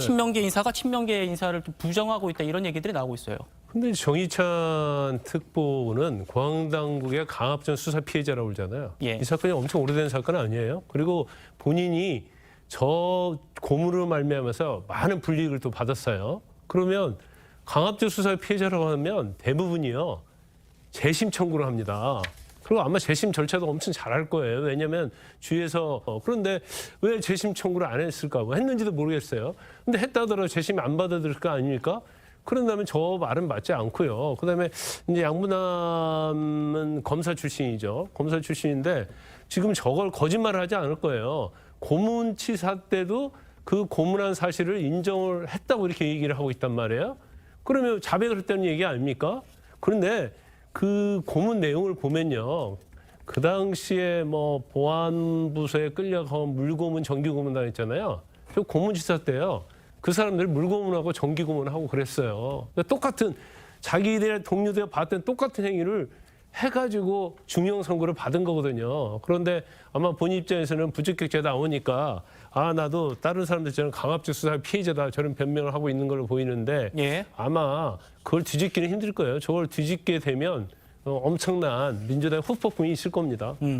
친명계 인사가 친명계 인사를 좀 부정하고 있다 이런 얘기들이 나오고 있어요. 근데 정의찬 특보는 공항당국의 강압전 수사 피해자라고 그러잖아요. 예. 이 사건이 엄청 오래된 사건 아니에요. 그리고 본인이 저 고문으로 말미암아서 많은 불이익을 또 받았어요. 그러면 강압적 수사 피해자라고 하면 대부분이요 재심 청구를 합니다. 그리고 아마 재심 절차도 엄청 잘할 거예요. 왜냐하면 주위에서 어, 그런데 왜 재심 청구를 안 했을까? 뭐 했는지도 모르겠어요. 근데 했다더라도 재심 안 받아들일 거 아닙니까? 그런다면 저 말은 맞지 않고요. 그다음에 이제 양분남은 검사 출신이죠. 검사 출신인데 지금 저걸 거짓말을 하지 않을 거예요. 고문치사 때도 그 고문한 사실을 인정을 했다고 이렇게 얘기를 하고 있단 말이에요. 그러면 자백을 했다는 얘기 아닙니까? 그런데 그 고문 내용을 보면요. 그 당시에 뭐 보안부서에 끌려가면 물고문, 정기고문 당했잖아요. 저 고문치사 때요. 그 사람들 물고문하고 정기고문하고 그랬어요. 그러니까 똑같은 자기들의 동료들 봤던 똑같은 행위를 해가지고 중형 선고를 받은 거거든요. 그런데 아마 본인 입장에서는 부적격자 나오니까 아 나도 다른 사람들처럼 강압적 수사 피해자다 저런 변명을 하고 있는 걸로 보이는데 예. 아마 그걸 뒤집기는 힘들 거예요. 저걸 뒤집게 되면 어, 엄청난 민주당의 후폭풍이 있을 겁니다.